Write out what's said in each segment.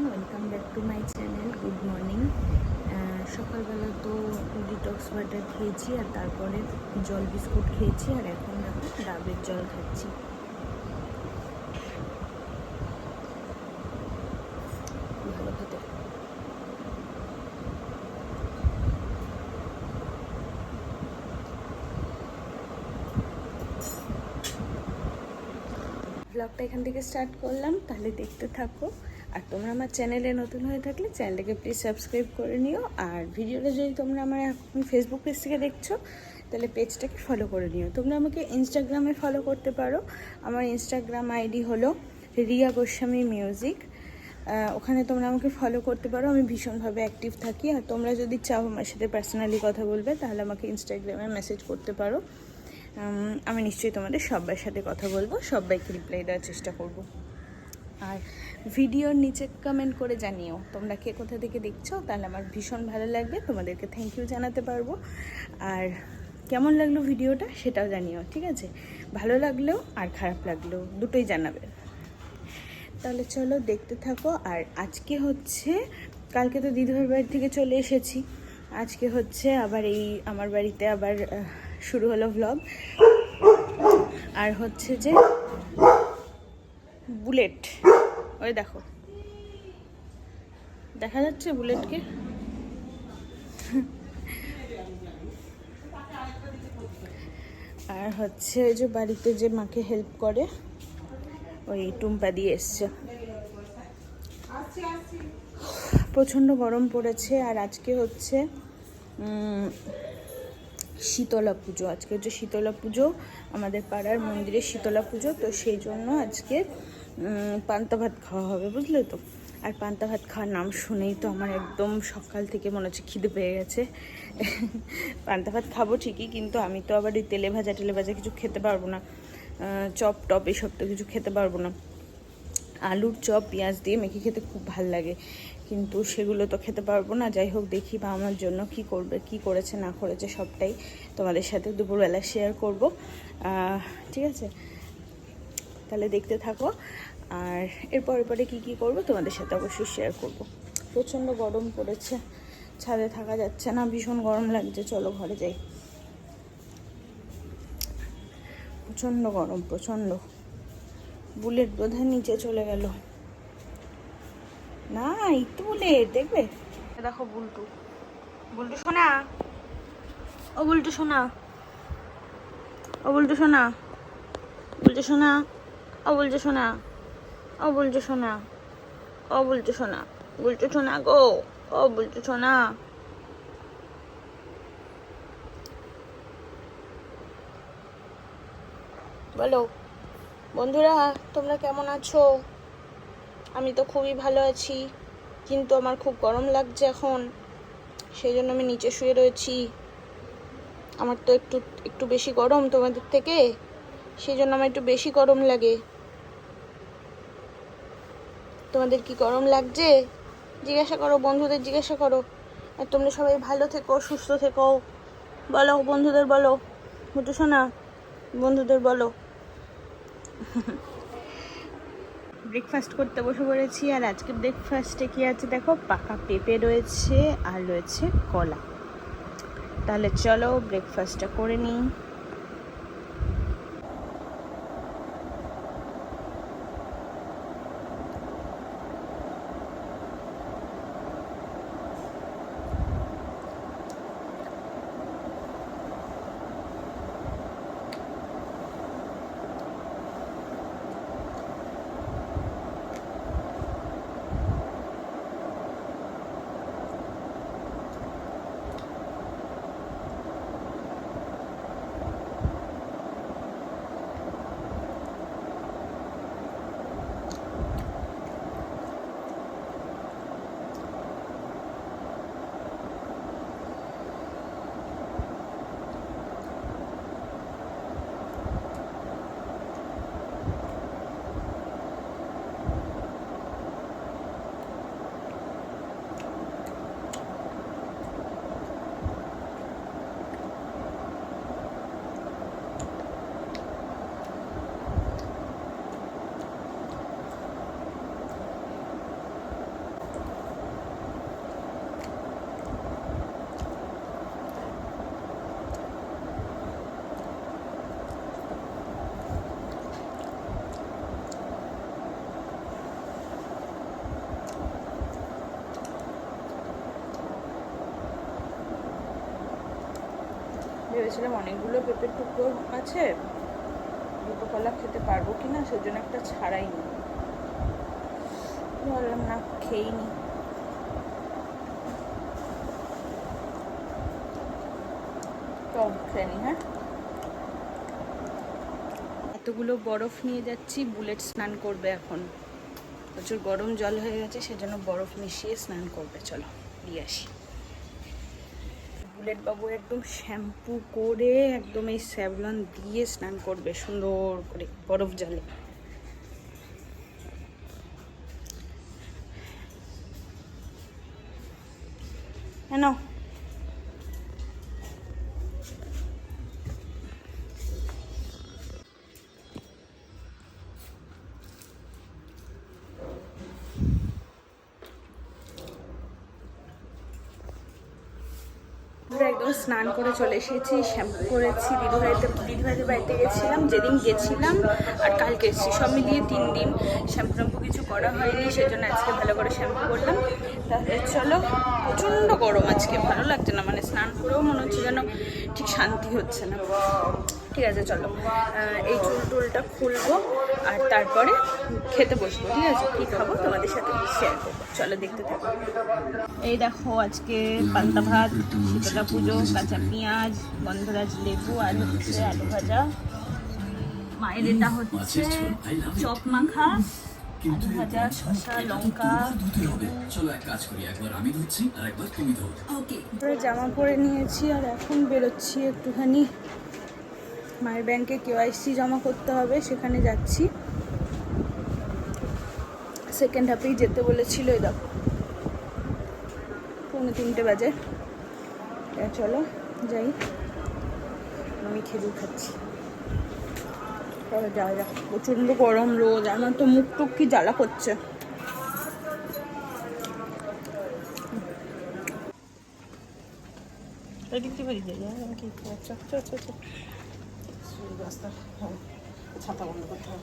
Welcome back to my channel good morning সকালবেলা তো detox water খেয়েছি আর তারপরে জল বিস্কুট খেয়েছি আর এখন ডাবের জল খাচ্ছি। ভালো ব্লগটা এখান থেকে স্টার্ট করলাম, তাহলে দেখতে থাকো। আর তোমরা আমার চ্যানেলে নতুন হয়ে থাকলে চ্যানেলটাকে প্লিজ সাবস্ক্রাইব করে নিও। আর ভিডিওটা যদি তোমরা আমার এখন ফেসবুক পেজ থেকে দেখছ, তাহলে পেজটাকে ফলো করে নিও। তোমরা আমাকে ইনস্টাগ্রামে ফলো করতে পারো। আমার ইনস্টাগ্রাম আইডি হলো রিয়া গোস্বামী মিউজিক ওখানে তোমরা আমাকে ফলো করতে পারো। আমি ভীষণভাবে অ্যাক্টিভ থাকি। আর তোমরা যদি চাও আমার সাথে পার্সোনালি কথা বলবে, তাহলে আমাকে ইনস্টাগ্রামে মেসেজ করতে পারো। আমি নিশ্চয়ই তোমাদের সবার সাথে কথা বলব। সবাইকে রিপ্লাই দেওয়ার চেষ্টা করব। আর ভিডিওর নিচে কমেন্ট করে জানিও। তোমরা কে কোথা থেকে দেখছ? তাহলে আমার ভীষণ ভালো লাগবে। তোমাদেরকে থ্যাংক ইউ জানাতে পারব। আর কেমন লাগল ভিডিওটা সেটাও জানিও, ঠিক আছে? ভালো লাগলেও আর খারাপ লাগলেও দুটোই জানাবে। তাহলে চলো দেখতে থাকো। আর আজকে হচ্ছে, কালকে তো দিদিভাইয়ের বাড়ি থেকে চলে এসেছি। আজকে হচ্ছে আবার এই, আমার বাড়িতে আবার শুরু হলো ভ্লগ আর হচ্ছে যে বুলেট। ওই দেখো। দেখা যাচ্ছে বুলেটকে। আর হচ্ছে যে বাড়িতে যে মাকে হেল্প করে, ওই টুম্পা দিয়ে এসছে। প্রচণ্ড গরম পড়েছে আর আজকে হচ্ছে শীতলা পুজো। আজকে হচ্ছে শীতলা পুজো, আমাদের পাড়ার মন্দিরে শীতলা পুজো। তো সেই জন্য আজকে পান্তা ভাত খাওয়া হবে, বুঝলে তো? আর পান্তা ভাত খাওয়ার নাম শুনেই তো আমার একদম সকাল থেকে মনে হচ্ছে খিদে পেয়ে গেছে। পান্তা ভাত খাব ঠিকই, কিন্তু আমি তো আবার এই তেলে ভাজা, টেলে ভাজা কিছু খেতে পারব না। চপ টপ এসব তো কিছু খেতে পারব না। আলুর চপ, পেঁয়াজ দিয়ে মেখে খেতে খুব ভালো লাগে। কিন্তু সেগুলো তো খেতে পারব না। যাই হোক, দেখি বা আমার জন্য কি করবে, কি করেছে, না করেছে সবটাই তোমাদের সাথে দুপুরবেলা শেয়ার করব। ঠিক আছে? তাহলে দেখতে থাকো। আর এরপরে পরে কী কী করব তোমাদের সাথে অবশ্যই শেয়ার করব। প্রচণ্ড গরম পড়েছে, ছাদে থাকা যাচ্ছে না, ভীষণ গরম লাগছে, চলো ঘরে যাই। প্রচণ্ড গরম, প্রচণ্ড। বুলেট বোধহয় নিচে চলে গেল। না এই তো বুলেট, দেখবে? দেখো বুলটু। বুলটু শোনা ও বুলটু শোনা ও বুলটু শোনা বুলটু শোনা ও বুলটু শোনা ও বুলটু শোনা ও বুলটু শোনা বুলটু শোনা গো ও বুলটু শোনা বলো, বন্ধুরা, তোমরা কেমন আছো? আমি তো খুবই ভালো আছি, কিন্তু আমার খুব গরম লাগছে এখন, সেই জন্য আমি নিচে শুয়ে রয়েছি। আমার তো একটু একটু বেশি গরম তোমাদের থেকে, সেই জন্য আমার একটু বেশি গরম লাগে। তোমাদের কি গরম লাগছে? জিজ্ঞাসা করো, বন্ধুদের জিজ্ঞাসা করো। আর তোমরা সবাই ভালো থেকো, সুস্থ থেকো। বলো, বন্ধুদের বলো। বুঝো শোনা বন্ধুদের বলো। ব্রেকফাস্ট করতে বসে পড়েছি, আর আজকে ব্রেকফাস্টে কি আছে দেখো? পাকা পেঁপে রয়েছে আর রয়েছে কলা। তাহলে চলো ব্রেকফাস্টটা করে নিই। ভেবেছিলাম অনেকগুলো পেঁপের টুকরো আছে, দুটো কলা খেতে পারব কি না সেজন্য একটা ছাড়াই নি। ভাবলাম, না খেয়েই নি। খেয়ে হ্যাঁ? এতগুলো বরফ নিয়ে যাচ্ছি, বুলেট স্নান করবে এখন। প্রচুর গরম জল হয়ে গেছে, সেজন্য বরফ মিশিয়ে স্নান করবে, চলো, দিয়ে আসি। বুলেট বাবু একদম শ্যাম্পু করে একদম এই স্যাভলন দিয়ে স্নান করবে সুন্দর করে বরফ জলে। কেন স্নান করে চলে এসেছি, শ্যাম্পু করেছি দিদিভাইতে দিদিভাইদের বাড়িতে গেছিলাম, যেদিন গেছিলাম আর কালকে এসেছি। সব মিলিয়ে তিন দিন শ্যাম্পু ট্যাম্পু কিছু করা হয়নি, সেজন্য আজকে ভালো করে শ্যাম্পু করলাম। তাহলে চলো, প্রচণ্ড গরম আজকে, ভালো লাগছে না মানে স্নান করেও মনে হচ্ছে যেন ঠিক শান্তি হচ্ছে না। ঠিক আছে, চলো। এই চুল টুলটা খুলবো। আর তারপরে খেতে বসবো ঠিক আছে? কী খাব? তোমাদের সাথে শেয়ার করব। চলো দেখতে থাকো। এই দেখো আজকে পান্তা ভাত শীতলা পুজো কাঁচা পেঁয়াজ গন্ধরাজ লেবু আর হচ্ছে আলু ভাজা। মায়ের এটা হচ্ছে চপ মাখা আলু ভাজা শসা লঙ্কা। ধুতে হবে। চলো এক কাজ করি একবার আমি ধুচ্ছি আর একবার তুমি ধো ওকে জামা পরে নিয়েছি আর এখন বেরোচ্ছি একটুখানি। মায়ের ব্যাংকে কেওয়াইসি জমা করতে হবে, সেখানে যাচ্ছি। সেকেন্ড হাফেই যেতে বলেছিল দেখো। পৌনে তিনটে বাজে। চলো, যাই। আমি খেজুর খাচ্ছি। যাওয়া যাক প্রচণ্ড গরম রোদ, আমার তো মুখ টুক কি জ্বালা করছে। ছাতা করতে হবে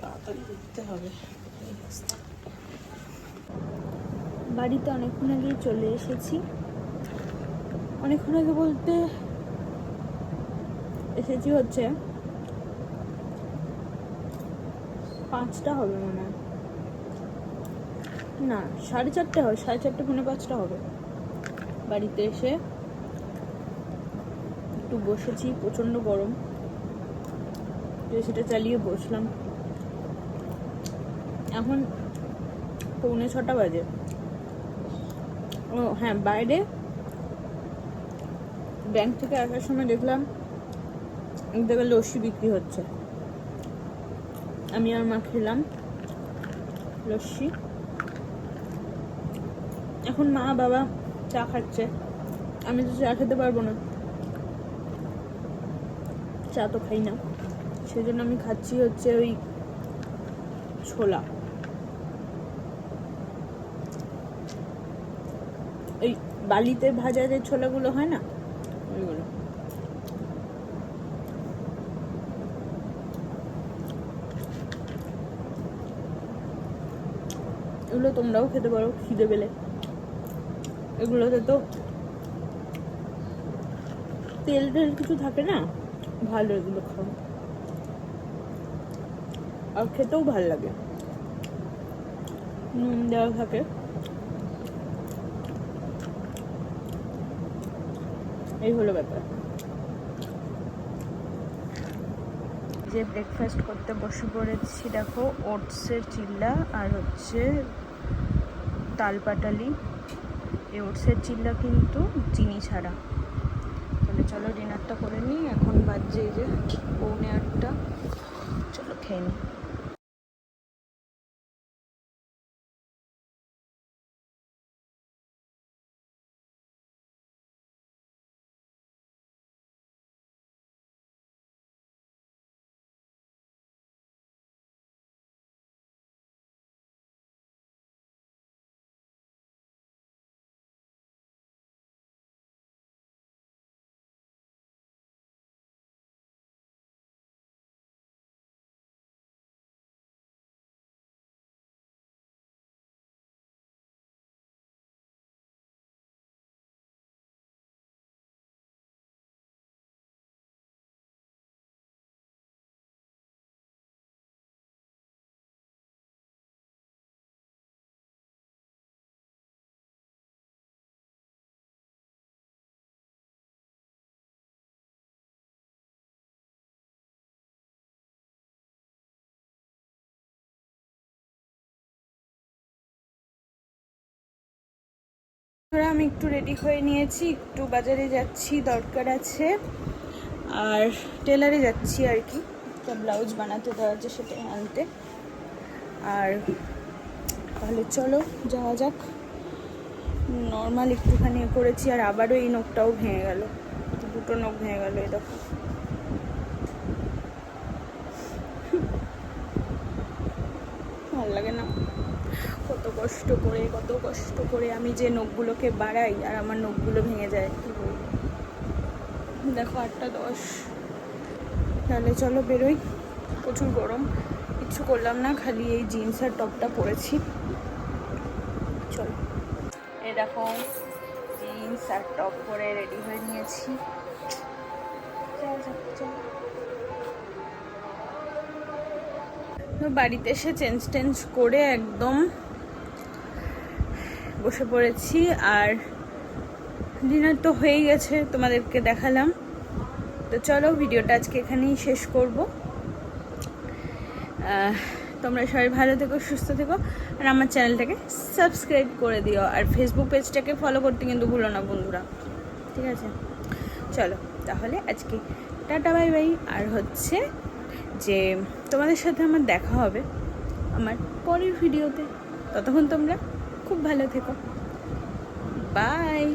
তাড়াতাড়ি হবে। বাড়িতে অনেকক্ষণ আগেই চলে এসেছি। অনেকক্ষণ আগে বলতে এসেছি হচ্ছে পাঁচটা হবে মনে হয়। না, সাড়ে চারটে হবে সাড়ে চারটে, পৌনে পাঁচটা হবে। বাড়িতে এসে একটু বসেছি, প্রচণ্ড গরম। সেটা চালিয়ে বসলাম। এখন পৌনে ছটা বাজে। ও হ্যাঁ বাইরে ব্যাংক থেকে আসার সময় দেখলাম এক জায়গায় লস্যি বিক্রি হচ্ছে। আমি আর মা খেলাম লস্যি। এখন মা বাবা চা খাচ্ছে। আমি তো চা খেতে পারব না। চা তো খাই না। সেজন্য আমি খাচ্ছি হচ্ছে ওই ছোলা। ওই বালিতে ভাজা যে ছোলাগুলো হয় না, ওইগুলো। এগুলো তোমরাও খেতে পারো খিদে পেলে। এগুলোতে তো তেল টেল কিছু থাকে না? ভালো এগুলো খাও। আর খেতেও ভালো লাগে। নুন দেওয়া থাকে। এই হলো ব্যাপার। যে ব্রেকফাস্ট করতে বসে পড়েছি, দেখো, ওটসের চিল্লা আর হচ্ছে তালপাটালি এই ওটসের চিল্লা কিন্তু চিনি ছাড়া। চলো ডিনারটা করে নিই। এখন বাজছে এই যে পৌনে আটটা। চলো খেয়ে নিই। আমি একটু রেডি হয়ে নিয়েছি, একটু বাজারে যাচ্ছি, দরকার আছে। আর টেলারে যাচ্ছি আর কি একটা ব্লাউজ বানাতে দেওয়া আছে সেটা আনতে। আর তাহলে চলো, যাওয়া যাক। নর্মাল একটুখানি করেছি, আর আবারও এই নখটাও ভেঙে গেল। দুটো নখ ভেঙে গেল, এই দেখো। ভালো লাগে না। কষ্ট করে, কত কষ্ট করে আমি যে নখগুলোকে বাড়াই আর আমার নখগুলো ভেঙে যায়। কি বলব দেখো আটটা দশ। তাহলে চলো বেরোই। প্রচুর গরম। কিচ্ছু করলাম না, খালি এই জিন্স আর টপটা পরেছি। চলো। এ দেখো জিন্স আর টপ পরে রেডি হয়ে নিয়েছি। বাড়িতে এসে চেঞ্জ টেঞ্জ করে একদম বসে পড়েছি আর ডিনার তো হয়েই গেছে, তোমাদেরকে দেখালাম। তো চলো ভিডিওটা আজকে এখানেই শেষ করব। তোমরা সবাই ভালো থেকো, সুস্থ থেকো, আর আমার চ্যানেলটাকে সাবস্ক্রাইব করে দিও, আর ফেসবুক পেজটাকে ফলো করতে কিন্তু ভুলো না বন্ধুরা। ঠিক আছে? চলো, তাহলে আজকে টাটা, বাই বাই। আর হচ্ছে যে তোমাদের সাথে আমার দেখা হবে আমার পরের ভিডিওতে। ততক্ষণ তোমরা খুব ভালো থেকো বাই